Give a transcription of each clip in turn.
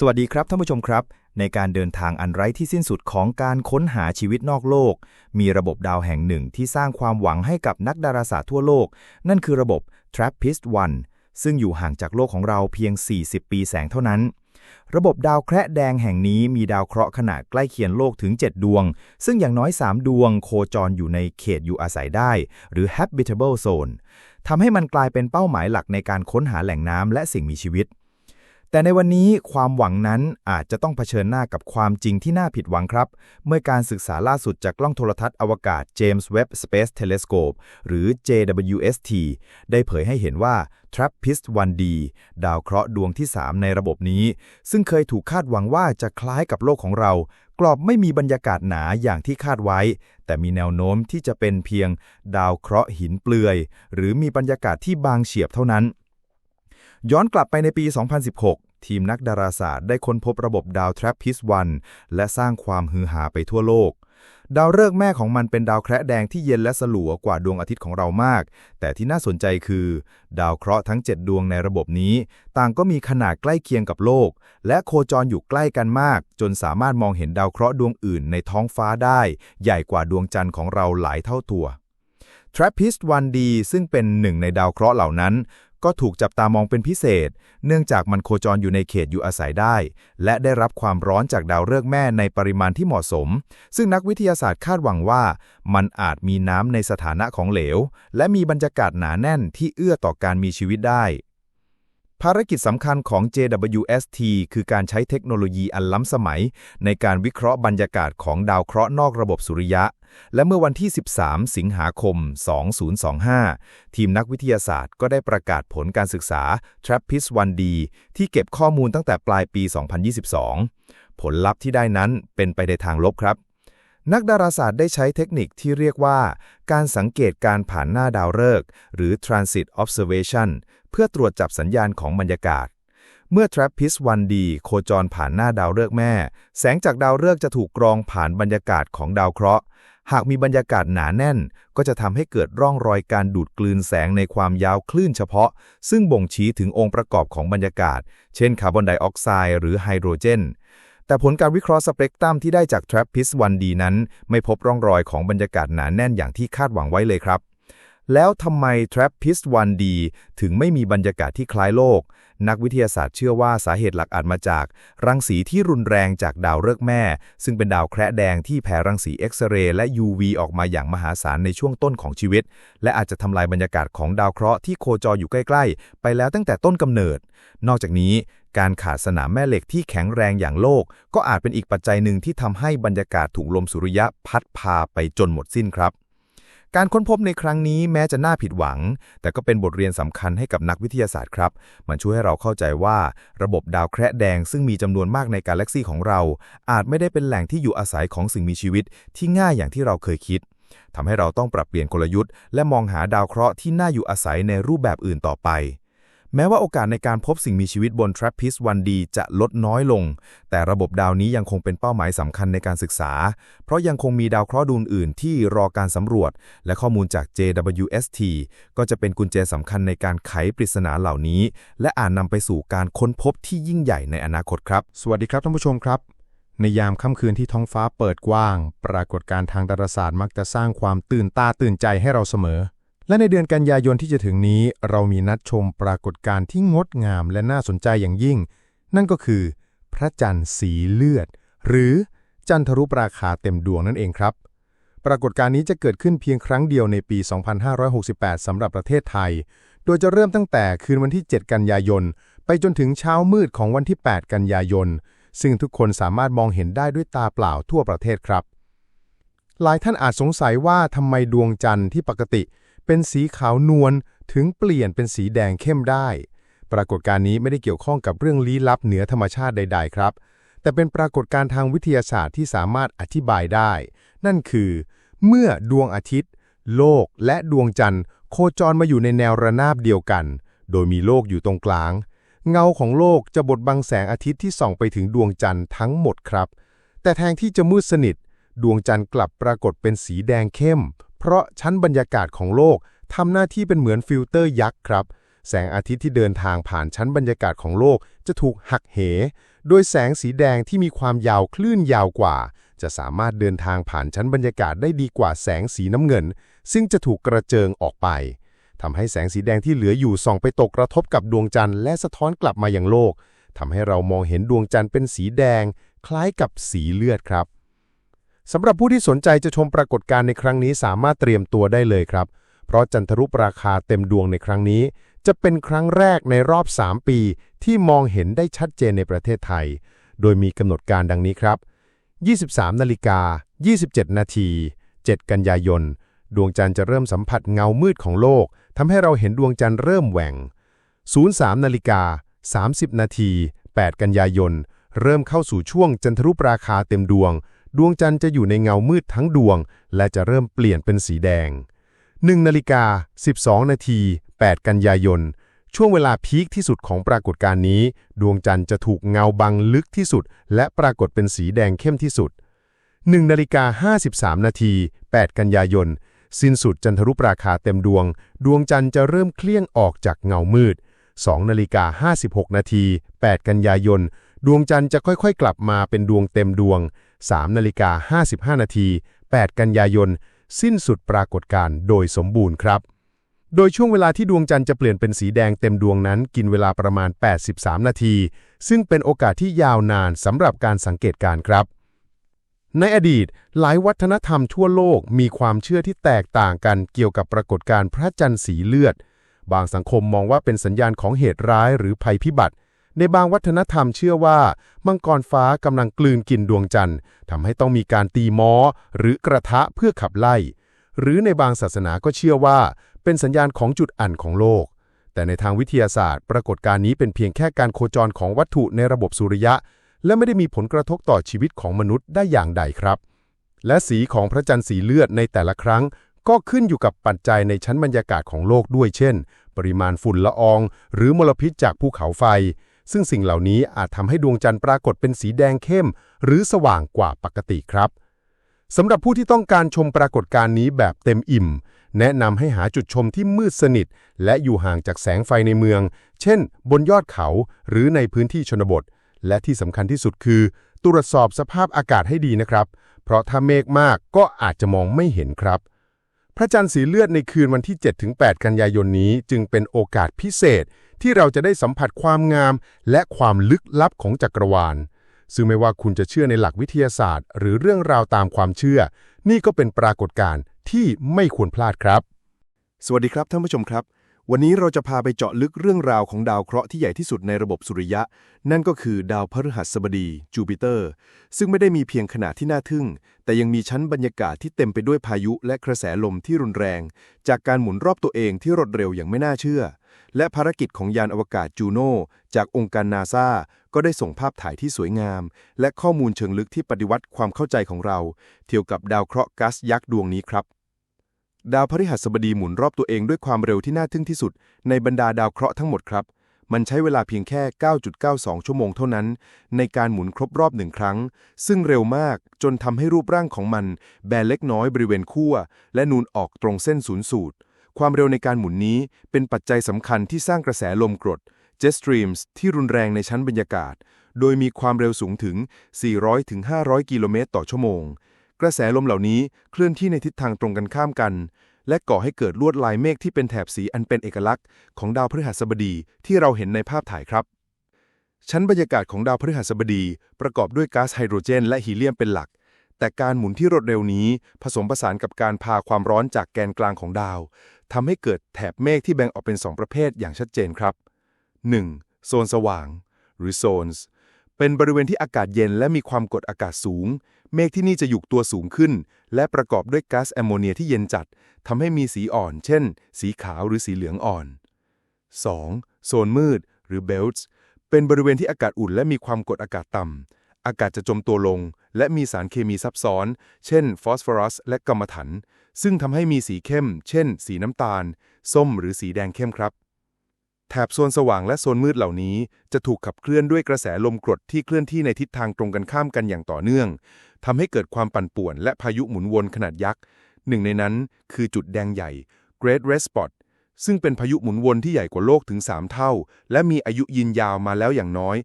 สวัสดีครับท่านผู้ชมครับ ในการเดินทางอันไร้ที่สิ้นสุดของการค้นหาชีวิตนอกโลก มีระบบดาวแห่งหนึ่งที่สร้างความหวังให้กับนักดาราศาสตร์ทั่วโลก นั่นคือระบบ TRAPPIST-1 ซึ่งอยู่ห่างจากโลกของเราเพียง 40 ปีแสงเท่านั้น ระบบดาวแคระแดงแห่งนี้มีดาวเคราะห์ขนาดใกล้เคียงโลกถึง 7 ดวง ซึ่งอย่างน้อย 3 ดวงโคจรอยู่ในเขตอยู่อาศัยได้ หรือ habitable zone ทำให้มันกลายเป็นเป้าหมายหลักในการค้นหาแหล่งน้ำและสิ่งมีชีวิต แต่ในวันนี้ความหวังนั้นอาจจะต้องเผชิญหน้ากับความจริงที่น่าผิดหวังครับ เมื่อการศึกษาล่าสุดจากกล้องโทรทัศน์อวกาศ James Webb Space Telescope หรือ JWST ได้เผยให้เห็นว่า TRAPPIST-1d ดาวเคราะห์ดวงที่ 3 ในระบบนี้ ซึ่งเคยถูกคาดหวังว่าจะคล้ายกับโลกของเรา กรอบไม่มีบรรยากาศหนาอย่างที่คาดไว้ แต่มีแนวโน้มที่จะเป็นเพียง ดาวเคราะห์หินเปลือย หรือมีบรรยากาศที่บางเฉียบเท่านั้น ย้อนกลับไปในปี 2016 ทีมนักดาราศาสตร์ได้ค้นพบระบบดาว TRAPPIST-1 และสร้างความฮือหาไปทั่วโลก ดาวฤกษ์แม่ของมันเป็นดาวแคระแดงที่เย็นและสลัวกว่าดวงอาทิตย์ของเรามาก แต่ที่น่าสนใจคือ ดาวเคราะห์ทั้ง 7 ดวงในระบบนี้ ต่างก็มีขนาดใกล้เคียงกับโลก และโคจรอยู่ใกล้กันมาก จนสามารถมองเห็นดาวเคราะห์ดวงอื่นในท้องฟ้าได้ ใหญ่กว่าดวงจันทร์ของเราหลายเท่าตัว TRAPPIST-1d ซึ่งเป็นหนึ่งในดาวเคราะห์เหล่านั้นก็ถูกจับตามองเป็นพิเศษ เนื่องจากมันโคจรอยู่ในเขตอยู่อาศัยได้ และได้รับความร้อนจากดาวฤกษ์แม่ในปริมาณที่เหมาะสม ซึ่งนักวิทยาศาสตร์คาดหวังว่า มันอาจมีน้ำในสถานะของเหลว และมีบรรยากาศหนาแน่นที่เอื้อต่อการมีชีวิตได้ภารกิจสำคัญของ JWST คือการใช้เทคโนโลยีอันล้ำสมัย ในการวิเคราะห์บรรยากาศของดาวเคราะห์นอกระบบสุริยะ และเมื่อวันที่ 13 สิงหาคม 2025 ทีมนักวิทยาศาสตร์ก็ได้ประกาศผลการศึกษา TRAPPIST-1d ที่เก็บข้อมูลตั้งแต่ปลายปี 2022 ผลลัพธ์ที่ได้นั้นเป็นไปในทางลบครับ นักดาราศาสตร์ได้ใช้เทคนิคที่เรียกว่า การสังเกตการผ่านหน้าดาวฤกษ์หรือ transit observation เพื่อตรวจจับสัญญาณของบรรยากาศเมื่อ TRAPPIST-1d โคจรผ่านหน้าดาวฤกษ์แม่ แสงจากดาวฤกษ์จะถูกกรองผ่านบรรยากาศของดาวเคราะห์ หากมีบรรยากาศหนาแน่น ก็จะทำให้เกิดร่องรอยการดูดกลืนแสงในความยาวคลื่นเฉพาะ ซึ่งบ่งชี้ถึงองค์ประกอบของบรรยากาศ เช่นคาร์บอนไดออกไซด์หรือไฮโดรเจน แต่ผลการวิเคราะห์สเปกตรัมที่ได้จาก TRAPPIST-1d นั้น ไม่พบร่องรอยของบรรยากาศหนาแน่นอย่างที่คาดหวังไว้เลยครับ แล้วทำไม TRAPPIST-1d ถึงไม่มีบรรยากาศที่คล้ายโลก นักวิทยาศาสตร์เชื่อว่าสาเหตุหลักอาจมาจาก รังสีที่รุนแรงจากดาวฤกษ์แม่ ซึ่งเป็นดาวแคระแดงที่แผ่รังสีเอ็กซเรย์และ UV ออกมาอย่างมหาศาลในช่วงต้นของชีวิต และอาจจะทำลายบรรยากาศของดาวเคราะห์ที่โคจรอยู่ใกล้ ๆ ไปแล้วตั้งแต่ต้นกำเนิด นอกจากนี้การขาดสนามแม่เหล็กที่แข็งแรงอย่างโลก ก็อาจเป็นอีกปัจจัยหนึ่งที่ทำให้บรรยากาศถูกลมสุริยะพัดพาไปจนหมดสิ้นครับ การค้นพบในครั้งนี้แม้จะน่าผิดหวัง แต่ก็เป็นบทเรียนสำคัญให้กับนักวิทยาศาสตร์ครับ มันช่วยให้เราเข้าใจว่าระบบดาวแคระแดงซึ่งมีจำนวนมากในกาแล็กซีของเรา อาจไม่ได้เป็นแหล่งที่อยู่อาศัยของสิ่งมีชีวิต ที่ง่ายอย่างที่เราเคยคิดทำให้เราต้องปรับเปลี่ยนกลยุทธ์ และมองหาดาวเคราะห์ที่น่าอยู่อาศัยในรูปแบบอื่นต่อไป แม้ว่าโอกาสในการพบสิ่งมีชีวิตบน TRAPPIST-1d จะลดน้อยลง แต่ระบบดาวนี้ยังคงเป็นเป้าหมายสำคัญในการศึกษา เพราะยังคงมีดาวเคราะห์ดวงอื่นที่รอการสำรวจ และข้อมูลจาก JWST ก็จะเป็นกุญแจสำคัญในการไขปริศนาเหล่านี้ และอาจนำไปสู่การค้นพบที่ยิ่งใหญ่ในอนาคตครับ สวัสดีครับท่านผู้ชมครับ ในยามค่ำคืนที่ท้องฟ้าเปิดกว้าง ปรากฏการณ์ทางดาราศาสตร์มักจะสร้างความตื่นตาตื่นใจให้เราเสมอ และในเดือนกันยายนที่จะถึงนี้ เรามีนัดชมปรากฏการณ์ที่งดงามและน่าสนใจอย่างยิ่ง นั่นก็คือ พระจันทร์สีเลือด หรือจันทรุปราคาเต็มดวงนั่นเองครับ ปรากฏการณ์นี้จะเกิดขึ้นเพียงครั้งเดียวในปี 2568สำหรับประเทศไทย โดยจะเริ่มตั้งแต่คืนวันที่ 7 กันยายน ไปจนถึงเช้ามืดของวันที่ 8 กันยายน ซึ่งทุกคนสามารถมองเห็นได้ด้วยตาเปล่าทั่วประเทศครับ หลายท่านอาจสงสัยว่าทำไมดวงจันทร์ที่ปกติ เป็นสีขาวนวลถึงเปลี่ยนเป็นสีแดงเข้มได้ ปรากฏการณ์นี้ไม่ได้เกี่ยวข้องกับเรื่องลี้ลับเหนือธรรมชาติใด ๆ ครับ แต่เป็นปรากฏการณ์ทางวิทยาศาสตร์ที่สามารถอธิบายได้ นั่นคือ เมื่อดวงอาทิตย์ โลกและดวงจันทร์ โคจรมาอยู่ในแนวระนาบเดียวกัน โดยมีโลกอยู่ตรงกลาง เงาของโลกจะบดบังแสงอาทิตย์ที่ส่องไปถึงดวงจันทร์ทั้งหมดครับ แต่แทนที่จะมืดสนิท ดวงจันทร์กลับปรากฏเป็นสีแดงเข้ม ราะชั้นบรรยากาศของโลกทำหน้าที่เป็นเหมือนฟิลเตอร์ยักษ์ครับ แสงอาทิตย์ที่เดินทางผ่านชั้นบรรยากาศของโลกจะถูกหักเห โดยแสงสีแดงที่มีความยาวคลื่นยาวกว่า จะสามารถเดินทางผ่านชั้นบรรยากาศได้ดีกว่าแสงสีน้ำเงิน ซึ่งจะถูกกระเจิงออกไปทำให้แสงสีแดงที่เหลืออยู่ส่องไปตกกระทบกับดวงจันทร์และสะท้อนกลับมายังโลกทำให้เรามองเห็นดวงจันทร์เป็นสีแดง คล้ายกับสีเลือดครับ สำหรับผู้ที่สนใจจะชมปรากฏการณ์ในครั้งนี้สามารถเตรียมตัวได้เลยครับ เพราะจันทรุปราคาเต็มดวงในครั้งนี้ จะเป็นครั้งแรกในรอบ 3 ปี ที่มองเห็นได้ชัดเจนในประเทศไทย โดยมีกำหนดการดังนี้ครับ 23นาฬิกา27 นาที 7 กันยายน ดวงจันทร์จะเริ่มสัมผัสเงามืดของโลกทำให้เราเห็นดวงจันทร์เริ่มแหว่ง 03นาฬิกา30 นาที 8 กันยายน เริ่มเข้าสู่ช่วงจันทรุปราคาเต็มดวง ดวงจันทร์จะอยู่ในเงามืดทั้งดวง และจะเริ่มเปลี่ยนเป็นสีแดง 1นาฬิกา 12 นาที 8 กันยายน ช่วงเวลาพีคที่สุดของปรากฏการณ์นี้ ดวงจันทร์จะถูกเงาบังลึกที่สุด และปรากฏเป็นสีแดงเข้มที่สุด 1นาฬิกา 53 นาที 8 กันยายน สิ้นสุดจันทรุปราคาเต็มดวง ดวงจันทร์จะเริ่มเคลื่อนออกจากเงามืด2นาฬิกา 56 นาที 8 กันยายน ดวงจันทร์จะค่อยๆ กลับมาเป็นดวงเต็มดวง 3นาฬิกา55 นาที 8 กันยายน สิ้นสุดปรากฏการณ์โดยสมบูรณ์ครับ โดยช่วงเวลาที่ดวงจันทร์จะเปลี่ยนเป็นสีแดงเต็มดวงนั้น กินเวลาประมาณ 83 นาที ซึ่งเป็นโอกาสที่ยาวนานสำหรับการสังเกตการครับในอดีต หลายวัฒนธรรมทั่วโลกมีความเชื่อที่แตกต่างกันเกี่ยวกับปรากฏการณ์พระจันทร์สีเลือด บางสังคมมองว่าเป็นสัญญาณของเหตุร้ายหรือภัยพิบัติ ในบางวัฒนธรรมเชื่อว่า มังกรฟ้ากำลังกลืนกินดวงจันทร์ทำให้ต้องมีการตีม้อ หรือกระทะเพื่อขับไล่ หรือในบางศาสนาก็เชื่อว่า เป็นสัญญาณของจุดอันของโลก แต่ในทางวิทยาศาสตร์ ปรากฏการณ์นี้เป็นเพียงแค่การโคจรของวัตถุในระบบสุริยะ และไม่ได้มีผลกระทบต่อชีวิตของมนุษย์ได้อย่างใดครับ และสีของพระจันทร์สีเลือดในแต่ละครั้ง ก็ขึ้นอยู่กับปัจจัยในชั้นบรรยากาศของโลกด้วยเช่น ปริมาณฝุ่นละออง หรือมลพิษจากภูเขาไฟ ซึ่งสิ่งเหล่านี้อาจทำให้ดวงจันทร์ปรากฏเป็นสีแดงเข้ม หรือสว่างกว่าปกติครับสำหรับผู้ที่ต้องการชมปรากฏการณ์นี้แบบเต็มอิ่ม แนะนำให้หาจุดชมที่มืดสนิท และอยู่ห่างจากแสงไฟในเมือง เช่น บนยอดเขาหรือในพื้นที่ชนบท และที่สำคัญที่สุดคือ ตรวจสอบสภาพอากาศให้ดีนะครับ เพราะถ้าเมฆมากก็อาจจะมองไม่เห็นครับ พระจันทร์สีเลือดในคืนวันที่ 7-8 กันยายนนี้จึงเป็นโอกาสพิเศษ ที่เราจะได้สัมผัสความงาม และความลึกลับของจักรวาล ซึ่งไม่ว่าคุณจะเชื่อในหลักวิทยาศาสตร์ หรือเรื่องราวตามความเชื่อ นี่ก็เป็นปรากฏการณ์ที่ไม่ควรพลาดครับ สวัสดีครับท่านผู้ชมครับ วันนี้เราจะพาไปเจาะลึกเรื่องราวของดาวเคราะห์ที่ใหญ่ที่สุดในระบบสุริยะ นั่นก็คือดาวพฤหัสบดีจูปิเตอร์ ซึ่งไม่ได้มีเพียงขนาดที่น่าทึ่ง แต่ยังมีชั้นบรรยากาศที่เต็มไปด้วยพายุและกระแสลมที่รุนแรง จากการหมุนรอบตัวเองที่รวดเร็วอย่างไม่น่าเชื่อ และภารกิจของยานอวกาศจูโน่จากองค์การนาซาก็ได้ส่งภาพถ่ายที่สวยงาม และข้อมูลเชิงลึกที่ปฏิวัติความเข้าใจของเราเกี่ยวกับดาวเคราะห์ก๊าซยักษ์ดวงนี้ครับ ดาวพฤหัสบดีหมุนรอบตัวเองด้วยความเร็วที่น่าทึ่งที่สุด ในบรรดาดาวเคราะห์ทั้งหมดครับ มันใช้เวลาเพียงแค่ 9.92 ชั่วโมงเท่านั้น ในการหมุนครบรอบหนึ่งครั้ง ซึ่งเร็วมากจนทำให้รูปร่างของมัน แบนเล็กน้อยบริเวณขั้วและนูนออกตรงเส้นศูนย์สูตร ความเร็วในการหมุนนี้เป็นปัจจัยสำคัญที่สร้างกระแสลมกรด Jet Streams ที่รุนแรงในชั้นบรรยากาศ โดยมีความเร็วสูงถึง 400-500 กิโลเมตรต่อชั่วโมง กระแสลมเหล่านี้เคลื่อนที่ในทิศทางตรงกันข้ามกัน และก่อให้เกิดลวดลายเมฆที่เป็นแถบสีอันเป็นเอกลักษณ์ของดาวพฤหัสบดีที่เราเห็นในภาพถ่ายครับ ชั้นบรรยากาศของดาวพฤหัสบดี ประกอบด้วยก๊าซไฮโดรเจน และฮีเลียมเป็นหลัก แต่การหมุนที่รวดเร็วนี้ ผสมผสานกับการพาความร้อนจากแกนกลางของดาวทำให้เกิดแถบเมฆที่แบ่งออกเป็น 2 ประเภทอย่างชัดเจนครับ 1. โซนสว่าง หรือโซนส์ เป็นบริเวณที่อากาศเย็นและมีความกดอากาศสูง เมฆที่นี่จะหยุกตัวสูงขึ้น และประกอบด้วยก๊าซแอมโมเนียที่เย็นจัดทำให้มีสีอ่อน เช่น สีขาวหรือสีเหลืองอ่อน 2. โซนมืด หรือเบลต์เป็นบริเวณที่อากาศอุ่นและมีความกดอากาศต่ำอากาศจะจมตัวลง และมีสารเคมีซับซ้อน เช่น ฟอสฟอรัส และกัมมันถัน ซึ่งทำให้มีสีเข้ม เช่น สีน้ำตาล ส้มหรือสีแดงเข้มครับ แถบโซนสว่างและโซนมืดเหล่านี้จะถูกขับเคลื่อนด้วยกระแสลมกรดที่เคลื่อนที่ในทิศทางตรงกันข้ามกันอย่างต่อเนื่องทำให้เกิดความปั่นป่วนและพายุหมุนวนขนาดยักษ์ หนึ่งในนั้นคือจุดแดงใหญ่ Great Red Spot ซึ่งเป็นพายุหมุนวนที่ใหญ่กว่าโลกถึง 3 เท่า และมีอายุยืนยาวมาแล้วอย่างน้อย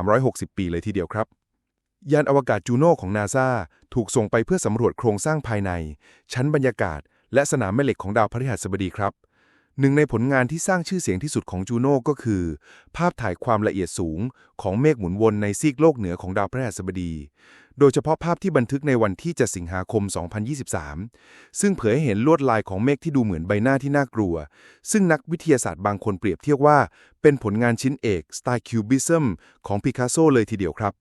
360 ปีเลยทีเดียวครับยานอวกาศจูโน่ของนาซาถูกส่งไปเพื่อสำรวจโครงสร้างภายใน ชั้นบรรยากาศ และสนามแม่เหล็กของดาวพฤหัสบดีครับ หนึ่งในผลงานที่สร้างชื่อเสียงที่สุดของจูโน่ก็คือ ภาพถ่ายความละเอียดสูงของเมฆหมุนวนในซีกโลกเหนือของดาวพฤหัสบดี โดยเฉพาะภาพที่บันทึกในวันที่7สิงหาคม 2023 ซึ่งเผยให้เห็นลวดลายของเมฆที่ดูเหมือนใบหน้าที่น่ากลัว ซึ่งนักวิทยาศาสตร์บางคนเปรียบเทียบว่า เป็นผลงานชิ้นเอกสไตล์คิวบิซึมของปิกัสโซเลยทีเดียวครับ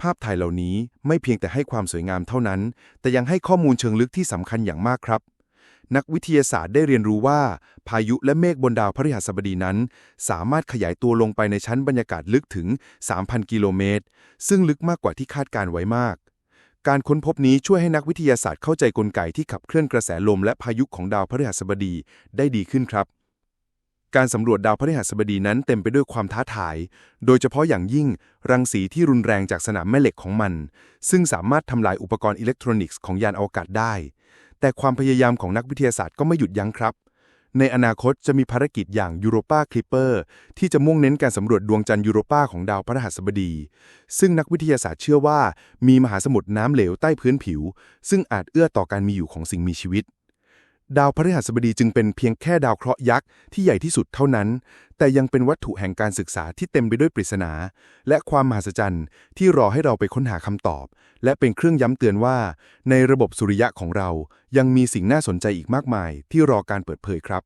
ภาพถ่ายเหล่านี้ไม่เพียงแต่ให้ความสวยงามเท่านั้น แต่ยังให้ข้อมูลเชิงลึกที่สำคัญอย่างมากครับ นักวิทยาศาสตร์ได้เรียนรู้ว่า พายุและเมฆบนดาวพฤหัสบดีนั้น สามารถขยายตัวลงไปในชั้นบรรยากาศลึกถึง 3,000 กิโลเมตร ซึ่งลึกมากกว่าที่คาดการไว้มาก การค้นพบนี้ช่วยให้นักวิทยาศาสตร์เข้าใจกลไกที่ขับเคลื่อนกระแสลมและพายุของดาวพฤหัสบดีได้ดีขึ้นครับการสำรวจดาวพฤหัสบดีนั้นเต็มไปด้วยความท้าทาย โดยเฉพาะอย่างยิ่ง รังสีที่รุนแรงจากสนามแม่เหล็กของมัน ซึ่งสามารถทำลายอุปกรณ์อิเล็กทรอนิกส์ของยานอวกาศได้ แต่ความพยายามของนักวิทยาศาสตร์ก็ไม่หยุดยั้งครับ ในอนาคตจะมีภารกิจอย่าง Europa Clipper ที่จะมุ่งเน้นการสำรวจดวงจันทร์ยูโรปาของดาวพฤหัสบดี ซึ่งนักวิทยาศาสตร์เชื่อว่า มีมหาสมุทรน้ำเหลวใต้พื้นผิว ซึ่งอาจเอื้อต่อการมีอยู่ของสิ่งมีชีวิต ดาวพฤหัสบดีจึงเป็นเพียงแค่ดาวเคราะห์ยักษ์ที่ใหญ่ที่สุดเท่านั้น แต่ยังเป็นวัตถุแห่งการศึกษาที่เต็มไปด้วยปริศนา และความมหัศจรรย์ที่รอให้เราไปค้นหาคำตอบ และเป็นเครื่องย้ำเตือนว่า ในระบบสุริยะของเรายังมีสิ่งน่าสนใจอีกมากมายที่รอการเปิดเผยครับ